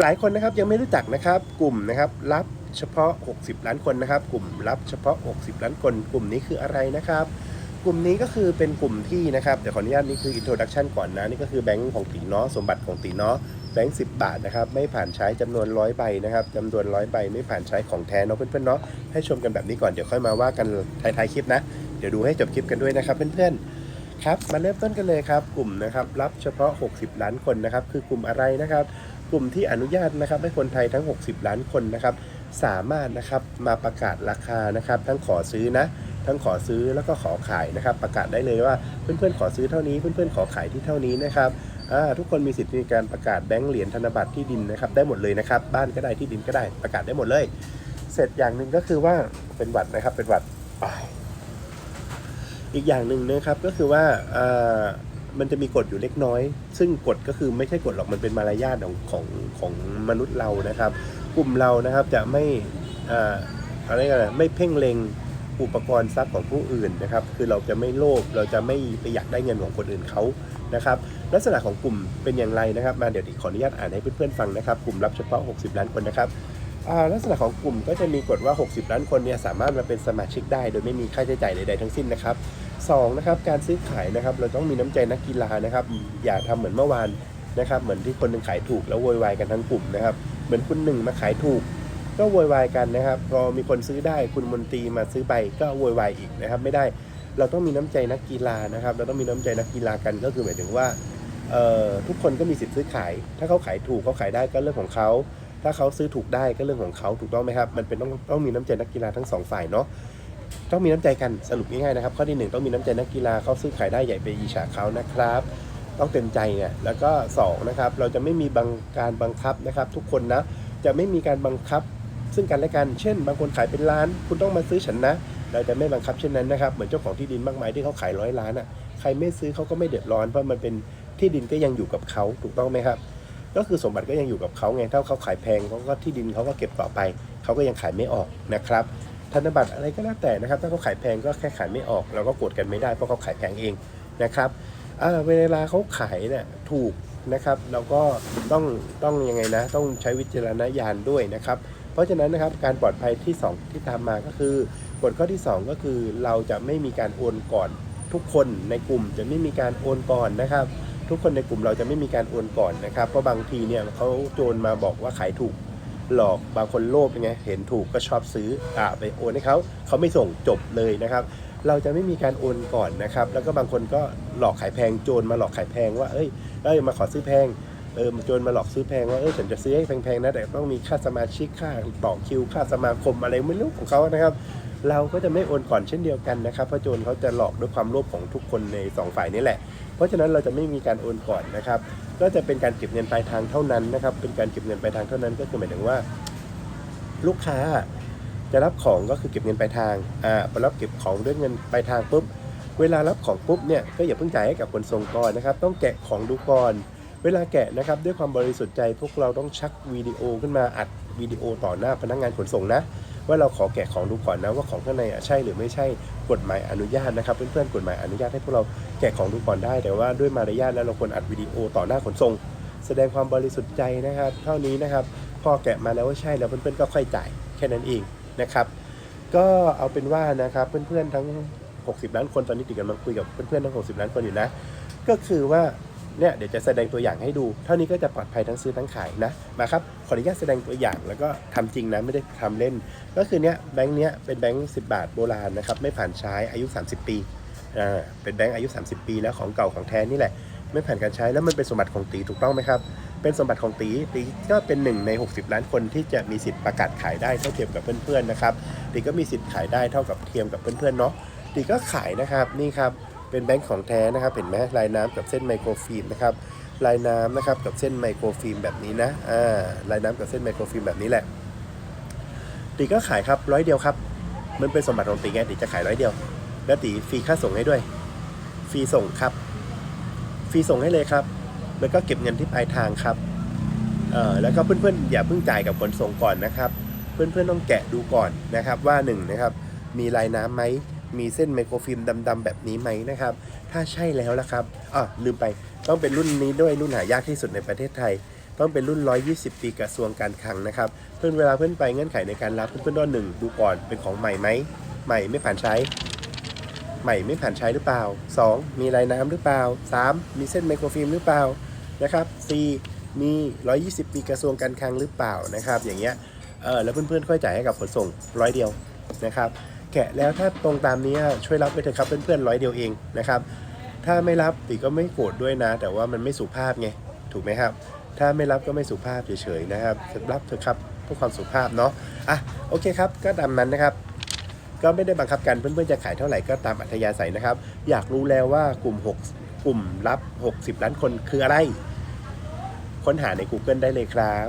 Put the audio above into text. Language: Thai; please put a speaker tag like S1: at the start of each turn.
S1: หลายคนนะครับยังไม่รู้จักนะครับกลุ่มนะครับรับเฉพาะ 60 ล้านคนนะครับ กลุ่มรับเฉพาะ 60 ล้านคน กลุ่มนี้คืออะไรนะครับ กลุ่มนี้ก็คือเป็นกลุ่มที่นะครับเดี๋ยวขออนุญาตนี่คือ introduction ก่อนนะนี่ก็คือแบงก์ของตีเนาะสมบัติของตีเนาะแบงก์10บาทนะครับไม่ผ่านใช้จำนวนร้อยใบนะครับจำนวนร้อยใบไม่ผ่านใช้ของแท้เนาะเพื่อนๆเนาะให้ชมกันแบบนี้ก่อนเดี๋ยวค่อยมาว่ากันท้ายๆคลิปนะเดี๋ยวดูให้จบคลิปกันด้วยนะครับเพื่อนๆครับมาเริ่มต้นกันเลยครับกลุ่มนะครับรับเฉพาะ 60 ล้านคนนะครับคือกลุ่มอะไรนะครับ กลุ่มที่อนุญาตนะครับให้คนไทยทั้ง 60 ล้านคนนะครับสามารถนะครับมาประกาศราคานะครับ ทั้งขอซื้อนะทั้งขอซื้อแล้วก็ขอขายนะครับ ประกาศได้เลยว่าเพื่อนๆขอซื้อเท่านี้เพื่อนๆขอขายที่เท่านี้นะครับทุกคนมีสิทธิ์ในการประกาศแบงก์เหรียญธนบัตรที่ดินนะครับได้หมดเลยนะครับ บ้านก็ได้ที่ดินก็ได้ประกาศได้หมดเลย เสร็จอย่างหนึ่งก็คือว่าเป็นวัดนะครับเป็นวัดอีกอย่างหนึ่งนะครับก็คือว่า มันจะมีกฎอยู่เล็กน้อย ซึ่งกฎก็คือไม่ใช่กฎหรอกมันเป็นมารยาทของของของมนุษย์เรานะครับ กลุ่มเรานะครับจะไม่อ่าอะไรกันนะไม่เพ่งเล็งอุปกรณ์ทรัพย์ของผู้อื่นนะครับ คือเราจะไม่โลภเราจะไม่ไปอยากได้เงินของคนอื่นเขานะครับ ลักษณะของกลุ่มเป็นอย่างไรนะครับ มาเดี๋ยวขออนุญาตอ่านให้เพื่อนๆฟังนะครับ กลุ่มรับเฉพาะ 60 ล้านคนนะครับลักษณะของกลุ่มก็จะมีกฎว่า 60 ล้านคนเนี่ยสามารถมาเป็นสมาชิกได้ โดยไม่มีค่าใช้จ่ายใดๆทั้งสิ้นนะครับ สองนะครับการซื้อขายนะครับ เราต้องมีน้ำใจนักกีฬานะครับ อย่าทำเหมือนเมื่อวานนะครับ เหมือนที่คนหนึ่งขายถูกแล้วโวยวายกันทั้งกลุ่มนะครับ เหมือนคุณหนึ่งมาขายถูก ก็โวยวายกันนะครับ พอมีคนซื้อได้คุณมนตรีมาซื้อไปก็โวยวายอีกนะครับ ไม่ได้เราต้องมีน้ำใจนักกีฬานะครับ เราต้องมีน้ำใจนักกีฬากันก็คือหมายถึงว่าเอ่อทุกคนก็มีสิทธิ์ซื้อขาย ถ้าเขาขายถูกเขาขายได้ก็เรื่องของเขาถ้าเขาซื้อถูกได้ก็เรื่องของเขาถูกต้องไหมครับ มันเป็นต้องต้องมีน้ำใจนักกีฬาทั้งสองฝ่ายเนาะ ต้องมีน้ำใจกันสรุปง่ายๆนะครับ ข้อที่หนึ่งต้องมีน้ำใจนักกีฬาเขาซื้อขายได้ใหญ่ไปอีฉาเขานะครับ ต้องเต็มใจเนี่ยแล้วก็สองนะครับเราจะไม่มีบังการบังคับนะครับ ทุกคนนะจะไม่มีการบังคับซึ่งกันและกันเช่น บางคนขายเป็นล้าน คุณต้องมาซื้อฉันนะ เราจะไม่บังคับเช่นนั้นนะครับเหมือนเจ้าของที่ดินมากมายที่เขาขายร้อยล้านอะใครไม่ซื้อเขาก็ไม่เดือดร้อนเพราะมันเป็นที่ดินก็ยังอยู่กับเขาถูกต้องไหมครับ ก็คือสมบัติก็ยังอยู่กับเขาไงถ้าเขาขายแพงเขาก็ที่ดินเขาก็เก็บต่อไปเขาก็ยังขายไม่ออกนะครับ ธนบัตรอะไรก็แล้วแต่นะครับ ถ้าเขาขายแพงก็แค่ขายไม่ออก เราก็โกรธกันไม่ได้เพราะเขาขายแพงเองนะครับเวลาเขาขายเนี่ยถูกนะครับ เราก็ต้องต้องยังไงนะ ต้องใช้วิจารณญาณด้วยนะครับ เพราะฉะนั้นนะครับการปลอดภัยที่ 2 ที่ตามมาก็คือกฎข้อที่ 2 ก็คือเราจะไม่มีการโอนก่อน ทุกคนในกลุ่มจะไม่มีการโอนก่อนนะครับทุกคนในกลุ่มเราจะไม่มีการโอนก่อนนะครับ เพราะบางทีเนี่ยเขาโจรมาบอกว่าขายถูก หลอกบางคนโลภยังไง เห็นถูกก็ชอบซื้ออ่าไปโอนให้เขาเขาไม่ส่งจบเลยนะครับ เราจะไม่มีการโอนก่อนนะครับ แล้วก็บางคนก็หลอกขายแพงโจรมาหลอกขายแพงว่าเอ้ยเอ้ยมาขอซื้อแพงเออโจรมาหลอกซื้อแพงว่าเออฉันจะซื้อให้แพงๆนะแต่ต้องมีค่าสมาชิกค่าต่อคิวค่าสมาคมอะไรไม่รู้ของเขานะครับ เราก็จะไม่โอนก่อนเช่นเดียวกันนะครับเพราะโจรเขาจะหลอกด้วยความโลภของทุกคนในสองฝ่ายนี่แหละ เพราะฉะนั้นเราจะไม่มีการโอนก่อนนะครับ ก็จะเป็นการเก็บเงินปลายทางเท่านั้นนะครับ เป็นการเก็บเงินปลายทางเท่านั้นก็คือหมายถึงว่า ลูกค้าจะรับของก็คือเก็บเงินปลายทาง อ่าพอรับเก็บของด้วยเงินปลายทางปุ๊บ เวลารับของปุ๊บเนี่ยก็อย่าเพิ่งจ่ายให้กับคนส่งก่อนนะครับ ต้องแกะของดูก่อน เวลาแกะนะครับด้วยความบริสุทธิ์ใจพวกเราต้องชักวิดีโอขึ้นมาอัดวิดีโอต่อหน้าพนักงานขนส่งนะ ว่าเราขอแกะของดูก่อนนะว่าของข้างในอะใช่หรือไม่ใช่กฎหมายอนุญาตนะครับเพื่อนๆกฎหมายอนุญาตให้พวกเราแกะของดูก่อนได้ แต่ว่าด้วยมารยาทแล้วเราควรอัดวิดีโอต่อหน้าขนส่ง แสดงความบริสุทธิ์ใจนะครับ เท่านี้นะครับพอแกะมาแล้วว่าใช่แล้วเพื่อนๆก็ค่อยจ่ายแค่นั้นเองนะครับก็เอาเป็นว่านะครับเพื่อนๆทั้ง 60 ล้านคนตอนนี้ติดกันมาคุยกับเพื่อนๆทั้ง 60 ล้านคนอยู่นะ ก็คือว่า เนี่ยเดี๋ยวจะแสดงตัวอย่างให้ดู เท่านี้ก็จะปลอดภัยทั้งซื้อทั้งขายนะมาครับขออนุญาตแสดงตัวอย่างแล้วก็ทำจริงนะไม่ได้ทำเล่น ก็คือเนี้ยแบงค์เนี้ยเป็นแบงค์10บาทโบราณนะครับไม่ผ่านใช้อายุ 30 ปีอ่าเป็นแบงค์อายุ 30 ปีแล้วของเก่าของแท้นี่แหละ ไม่ผ่านการใช้แล้วมันเป็นสมบัติของตีถูกต้องไหมครับเป็นสมบัติของตีตีก็เป็นหนึ่งใน 60 ล้านคนที่จะมีสิทธิ์ประกาศขายได้เท่าเทียมกับเพื่อนๆนะครับตีก็มีสิทธิ์ขายได้เท่ากับเทียมกับเพื่อนๆเนาะตีก็ขายนะครับนี่ครับ เป็นแบงค์ของแท้นะครับ เห็นไหมลายน้ำกับเส้นไมโครฟิล์มนะครับ ลายน้ำนะครับกับเส้นไมโครฟิล์มแบบนี้นะ อ่า ลายน้ำกับเส้นไมโครฟิล์มแบบนี้แหละ ตีก็ขายครับร้อยเดียวครับ มันเป็นสมบัติของตีไงตีจะขายร้อยเดียว แล้วตีฟรีค่าส่งให้ด้วย ฟรีส่งครับ ฟรีส่งให้เลยครับ แล้วก็เก็บเงินที่ปลายทางครับ เอ่อ แล้วก็เพื่อนๆอย่าเพิ่งจ่ายกับขนส่งก่อนนะครับ เพื่อนๆต้องแกะดูก่อนนะครับว่าหนึ่งนะครับ มีลายน้ำไหม มีเส้นไมโครฟิล์มดำๆแบบนี้ไหมนะครับ ถ้าใช่แล้วละครับอะลืมไปต้องเป็นรุ่นนี้ด้วยรุ่นหายากที่สุดในประเทศไทย ต้องเป็นรุ่น 120 ปีกระทรวงการคลังนะครับ เพื่อนเวลาเพื่อนไปเงื่อนไขในการรับเพื่อนๆต้อหนึ่งดูก่อนเป็นของใหม่ไหมใหม่ไม่ผ่านใช้ ใหม่ไม่ผ่านใช้หรือเปล่า 2. มีลายน้ำหรือเปล่า 3. มีเส้นไมโครฟิล์มหรือเปล่านะครับ 4. มี 120 ปีกระทรวงการคลังหรือเปล่านะครับ อย่างเงี้ยเออแล้วเพื่อนๆค่อยจ่ายให้กับขนส่งร้อยเดียวนะครับ แกะแล้วถ้าตรงตามนี้ช่วยรับไปเถอะครับเพื่อนๆร้อยเดียวเองนะครับ ถ้าไม่รับตีก็ไม่โกรธด้วยนะ แต่ว่ามันไม่สุภาพไงถูกไหมครับ ถ้าไม่รับก็ไม่สุภาพเฉยๆนะครับรับเถอะครับเพื่อความสุภาพเนาะอะโอเคครับก็ตามนั้นนะครับก็ไม่ได้บังคับกันเพื่อนๆจะขายเท่าไหร่ก็ตามอัธยาศัยนะครับ อยากรู้แล้วว่ากลุ่ม 6 กลุ่มรับ 60 ล้านคนคืออะไร ค้นหาใน Google ได้เลยครับ